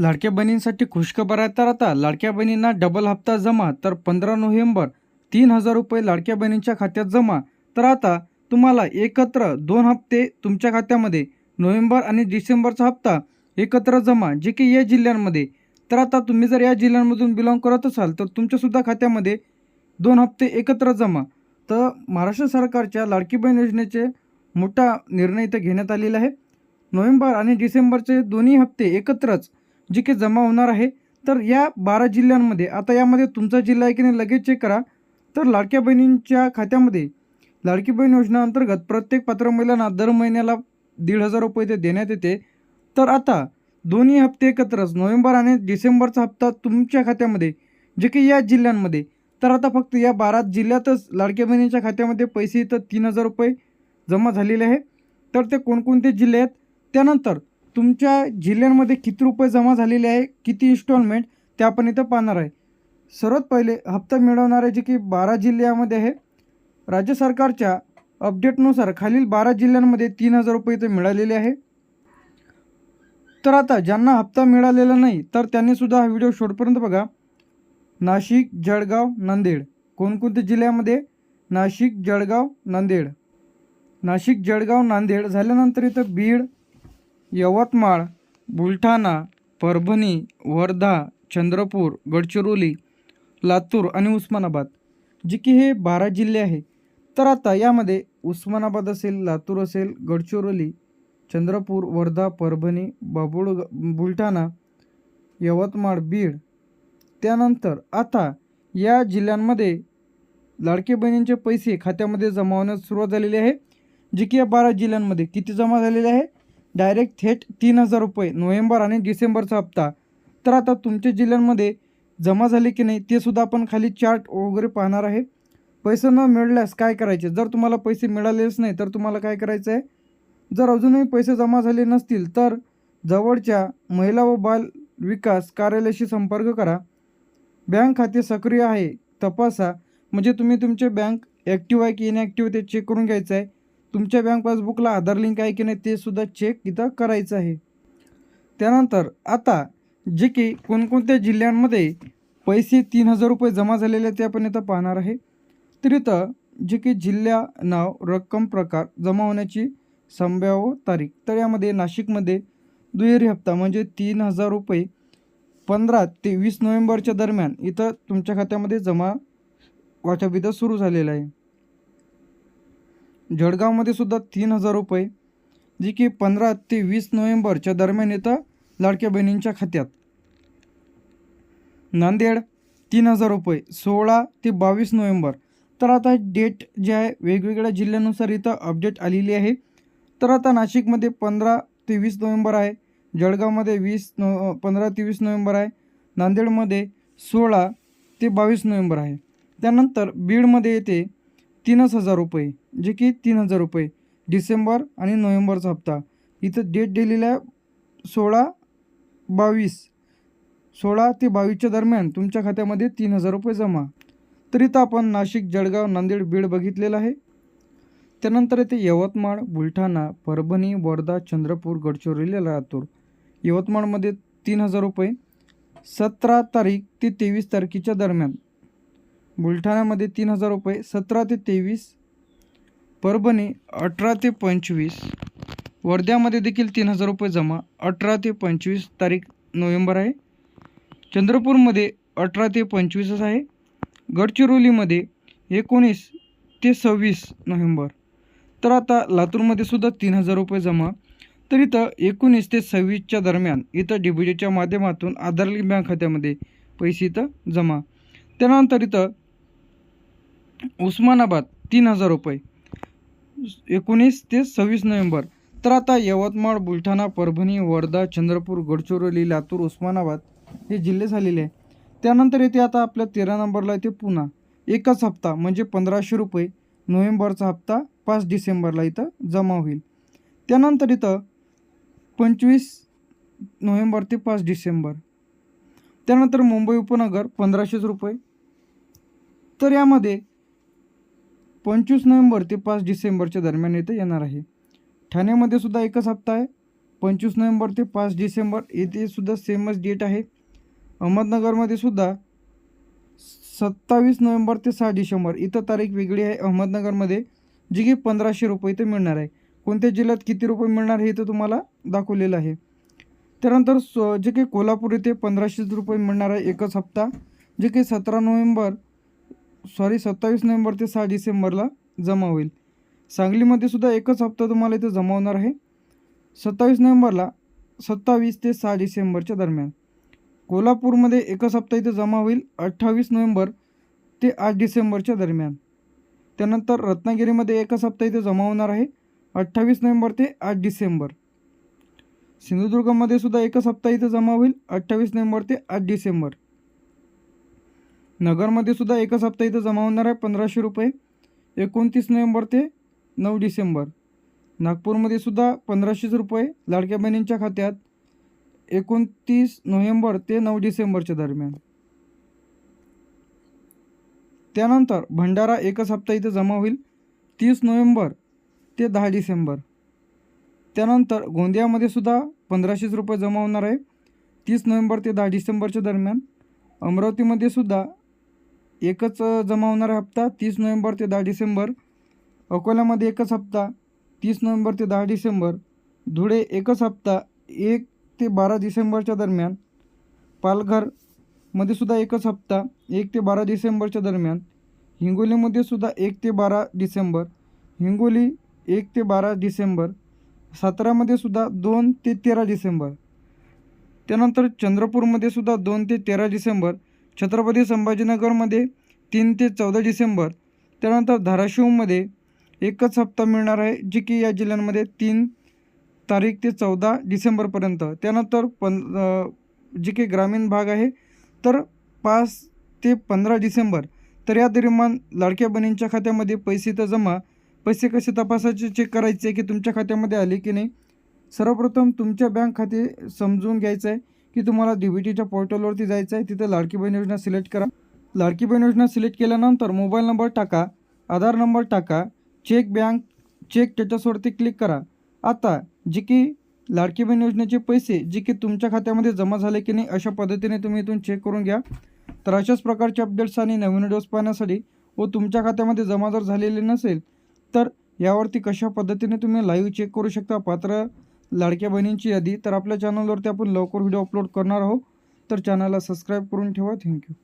लाडक्या बहिणींसाठी खुशखबर आहे तर आता लाडक्या बहिणींना डबल हप्ता जमा तर पंधरा नोव्हेंबर तीन हजार रुपये लाडक्या बहिणींच्या खात्यात जमा. तर आता तुम्हाला एकत्र दोन हप्ते तुमच्या खात्यामध्ये नोव्हेंबर आणि डिसेंबरचा हप्ता एकत्र जमा जे की या जिल्ह्यांमध्ये. तर आता तुम्ही जर या जिल्ह्यांमधून बिलॉंग करत असाल तर तुमच्यासुद्धा खात्यामध्ये दोन हप्ते एकत्र जमा. तर महाराष्ट्र सरकारच्या लाडकी बहीण योजनेचे मोठा निर्णय इथं घेण्यात आलेला आहे. नोव्हेंबर आणि डिसेंबरचे दोन्ही हप्ते एकत्रच. जे काही जमा होणार आहे. तर या बारा जिल्ह्यांमध्ये आता यामध्ये तुमचा जिल्हा आहे की नाही लगेच चेक करा. तर लाडक्या बहिणींच्या खात्यामध्ये लाडकी बहीण योजना अंतर्गत प्रत्येक पात्र महिलांना दर महिन्याला दीड हजार रुपये ते देण्यात येते. तर आता दोन्ही हप्ते एकत्रच नोव्हेंबर आणि डिसेंबरचा हप्ता तुमच्या खात्यामध्ये जे की या जिल्ह्यांमध्ये. तर आता फक्त या बारा जिल्ह्यातच लाडक्या बहिणींच्या खात्यामध्ये पैसे इथं तीन हजार रुपये जमा झालेले आहे. तर ते कोणकोणते जिल्हे आहेत? त्यानंतर तुमच्या जिल्ह्यांमध्ये किती रुपये जमा झालेले आहे किती इन्स्टॉलमेंट ते आपण इथं पाहणार आहे. सर्वात पहिले हप्ता मिळवणारे जे की बारा जिल्ह्यामध्ये आहे राज्य सरकारच्या अपडेटनुसार खालील बारा जिल्ह्यांमध्ये तीन हजार रुपये इथे मिळालेले आहे. तर आता ज्यांना हप्ता मिळालेला नाही तर त्यांनीसुद्धा हा व्हिडिओ शेवटपर्यंत बघा. नाशिक जळगाव नांदेड. कोणकोणत्या जिल्ह्यामध्ये? नाशिक जळगाव नांदेड. नाशिक जळगाव नांदेड झाल्यानंतर इथं बीड यवतमाळ बुलढाणा परभणी वर्धा चंद्रपूर गडचिरोली लातूर आणि उस्मानाबाद. जे की हे बारा जिल्हे आहे तर आता यामध्ये उस्मानाबाद असेल लातूर असेल गडचिरोली चंद्रपूर वर्धा परभणी बाबुळ बुलढाणा यवतमाळ बीड. त्यानंतर आता या जिल्ह्यांमध्ये लाडके बहिणींचे पैसे खात्यामध्ये जमा होण्यास सुरुवात झालेली आहे. जे की या बारा जिल्ह्यांमध्ये किती जमा झालेले आहे? डायरेक्ट थेट तीन हजार रुपये नोव्हेंबर आणि डिसेंबरचा हप्ता. तर आता तुमच्या जिल्ह्यांमध्ये जमा झाले की नाही ते सुद्धा आपण खाली चार्ट वगैरे पाहणार आहे. पैसे न मिळाल्यास काय करायचे? जर तुम्हाला पैसे मिळालेच नाही तर तुम्हाला काय करायचं आहे जर अजूनही पैसे जमा झाले नसतील तर जवळच्या महिला व बाल विकास कार्यालयाशी संपर्क करा. बँक खाते सक्रिय आहे तपासा. म्हणजे तुम्ही तुमचे बँक ॲक्टिव्ह आहे की इनॲक्टिव्ह ते चेक करून घ्यायचं आहे तुमच्या बँक पासबुकला आधार लिंक आहे की नाही ते सुद्धा चेक इथं करायचं आहे. त्यानंतर आता जे की कोणकोणत्या जिल्ह्यांमध्ये पैसे तीन हजार रुपये जमा झालेले ते आपण इथं पाहणार आहे. तर इथं जे की जिल्हा नाव रक्कम प्रकार जमा होण्याची संभाव्य तारीख. तर यामध्ये नाशिकमध्ये दुहेरी हप्ता म्हणजे तीन हजार रुपये पंधरा ते वीस नोव्हेंबरच्या दरम्यान इथं तुमच्या खात्यामध्ये जमा वाटप इथं सुरू झालेलं आहे. जळगावमध्ये सुद्धा तीन हजार रुपये जे की पंधरा ते वीस नोव्हेंबरच्या दरम्यान येतं लाडक्या बहिणींच्या खात्यात. नांदेड तीन हजार रुपये सोळा ते बावीस नोव्हेंबर. तर आता डेट जे आहे वेगवेगळ्या जिल्ह्यानुसार इथं अपडेट आलेली आहे. तर आता नाशिकमध्ये पंधरा ते वीस नोव्हेंबर आहे जळगावमध्ये वीस नो पंधरा ते वीस नोव्हेंबर आहे नांदेडमध्ये सोळा ते बावीस नोव्हेंबर आहे. त्यानंतर बीडमध्ये येते तीनच हजार रुपये जे की तीन हजार रुपये. डिसेंबर आणि नोव्हेंबरचा हप्ता. इथं डेट दिलेला आहे सोळा बावीस सोळा ते बावीसच्या दरम्यान तुमच्या खात्यामध्ये तीन हजार रुपये जमा. तर इथं आपण नाशिक जळगाव नांदेड बीड बघितलेलं आहे. त्यानंतर येथे यवतमाळ बुलढाणा परभणी वर्धा चंद्रपूर गडचिरोली लातूर. यवतमाळमध्ये तीन हजार रुपये. सतरा तारीख ते तेवीस तारखेच्या दरम्यान. बुलढाण्यामध्ये तीन हजार रुपये सतरा ते तेवीस परभणी अठरा ते पंचवीस वर्ध्यामध्ये देखील तीन हजार रुपये जमा अठरा ते पंचवीस तारीख नोव्हेंबर आहे. चंद्रपूरमध्ये अठरा ते पंचवीसच आहे. गडचिरोलीमध्ये एकोणीस ते सव्वीस नोव्हेंबर. तर आता लातूरमध्ये सुद्धा तीन हजार रुपये जमा. तर इथं एकोणीस ते सव्वीसच्या दरम्यान इथं डी माध्यमातून आधार लिंक बँक खात्यामध्ये पैसे इथं जमा. त्यानंतर इथं उस्मानाबाद तीन हजार रुपये. एकोणीस ते सव्वीस नोव्हेंबर. तर आता यवतमाळ बुलढाणा परभणी वर्धा चंद्रपूर गडचिरोली लातूर उस्मानाबाद हे जिल्हे झालेले आहे त्यानंतर येते आता आपल्या तेरा नंबरला येते पुन्हा एकच हप्ता म्हणजे पंधराशे रुपये. नोव्हेंबरचा हप्ता पाच डिसेंबरला इथं जमा होईल. त्यानंतर इथं पंचवीस नोव्हेंबर ते पाच डिसेंबर. त्यानंतर मुंबई उपनगर पंधराशेच रुपये. तर यामध्ये पंचवीस नोव्हेंबर ते पाच डिसेंबरच्या दरम्यान इथं येणार आहे. ठाण्यामध्ये सुद्धा एकच हप्ता आहे. पंचवीस नोव्हेंबर ते पाच डिसेंबर येथे सुद्धा सेमच डेट आहे. अहमदनगरमध्ये सुद्धा सत्तावीस नोव्हेंबर ते सहा डिसेंबर इथं तारीख वेगळी आहे अहमदनगरमध्ये जी की पंधराशे रुपये इथं मिळणार आहे. कोणत्या जिल्ह्यात किती रुपये मिळणार हे इथं तुम्हाला दाखवलेलं आहे. त्यानंतर स जे काही कोल्हापूर येथे पंधराशे रुपये मिळणार आहे एकच हप्ता जे काही सतरा नोव्हेंबर सॉरी सत्तावीस नोव्हेंबर ते सहा डिसेंबरला जमा होईल. सांगलीमध्ये सुद्धा एकच हप्ता तुम्हाला इथं जमा होणार आहे. सत्तावीस नोव्हेंबरला सत्तावीस ते सहा डिसेंबरच्या दरम्यान. कोल्हापूरमध्ये एकच हप्ता इथं जमा होईल अठ्ठावीस नोव्हेंबर ते आठ डिसेंबरच्या दरम्यान. त्यानंतर रत्नागिरीमध्ये एकच हप्ता इथे जमा होणार आहे अठ्ठावीस नोव्हेंबर ते आठ डिसेंबर. सिंधुदुर्गमध्ये सुद्धा एकच हप्ता इथे जमा होईल अठ्ठावीस नोव्हेंबर ते आठ डिसेंबर. नगरमध्ये सुद्धा एकच हप्ता इथं जमा होणार आहे पंधराशे रुपये. एकोणतीस नोव्हेंबर ते नऊ डिसेंबर. नागपूरमध्ये सुद्धा पंधराशेच रुपये लाडक्या बहिणींच्या खात्यात. एकोणतीस नोव्हेंबर ते नऊ डिसेंबरच्या दरम्यान. त्यानंतर भंडारा एकच हप्ता इथं जमा होईल. तीस नोव्हेंबर ते दहा डिसेंबर. त्यानंतर गोंदियामध्ये सुद्धा पंधराशेच रुपये जमा होणार आहे. तीस नोव्हेंबर ते दहा डिसेंबरच्या दरम्यान. अमरावतीमध्ये सुद्धा एकच जमा होणारा हप्ता तीस नोव्हेंबर ते दहा डिसेंबर. अकोल्यामध्ये एकच हप्ता तीस नोव्हेंबर ते दहा डिसेंबर. धुळे एकच हप्ता एक ते बारा डिसेंबरच्या दरम्यान. पालघरमध्ये सुद्धा एकच हप्ता एक ते बारा डिसेंबरच्या दरम्यान. हिंगोलीमध्ये सुद्धा एक ते बारा डिसेंबर. हिंगोली एक ते बारा डिसेंबर. सातारामध्ये सुद्धा दोन ते तेरा डिसेंबर. त्यानंतर चंद्रपूरमध्ये सुद्धा दोन ते तेरा डिसेंबर. छत्रपती संभाजीनगरमध्ये तीन ते चौदा डिसेंबर त्यानंतर धाराशिवमध्ये एकच हप्ता मिळणार आहे जे की या जिल्ह्यांमध्ये तीन तारीख ते चौदा डिसेंबरपर्यंत. त्यानंतर पं जी जे काही ग्रामीण भाग आहे तर पाच ते पंधरा डिसेंबर तर या दरम्यान लाडक्या बहिणींच्या खात्यामध्ये पैसे तर जमा पैसे कसे तपासायचे चेक करायचे की तुमच्या खात्यामध्ये आले की नाही? सर्वप्रथम तुमच्या बँक खाते समजून घ्यायचं आहे. की तुम्हाला डी बी टीच्या पोर्टलवरती जायचं आहे तिथं लाडकी बहीण योजना सिलेक्ट करा. लाडकी बहीण योजना सिलेक्ट केल्यानंतर मोबाईल नंबर टाका आधार नंबर टाका चेक बँक चेक स्टेटसवरती क्लिक करा. आता जे की लाडकी बहीण योजनेचे पैसे जे की तुमच्या खात्यामध्ये जमा झाले की नाही अशा पद्धतीने तुम्ही इथून चेक करून घ्या. तर अशाच प्रकारचे अपडेट्स आणि नवीन व्हिडिओज पाहण्यासाठी व तुमच्या खात्यामध्ये जमा जर झालेले नसेल तर यावरती कशा पद्धतीने तुम्ही लाईव्ह चेक करू शकता? पात्र लाडक्या बहिणींची यादी. तर आपल्या चॅनलवरती आपण लवकर व्हिडिओ अपलोड करणार आहोत. तर चॅनलला सबस्क्राईब करून ठेवा. थँक्यू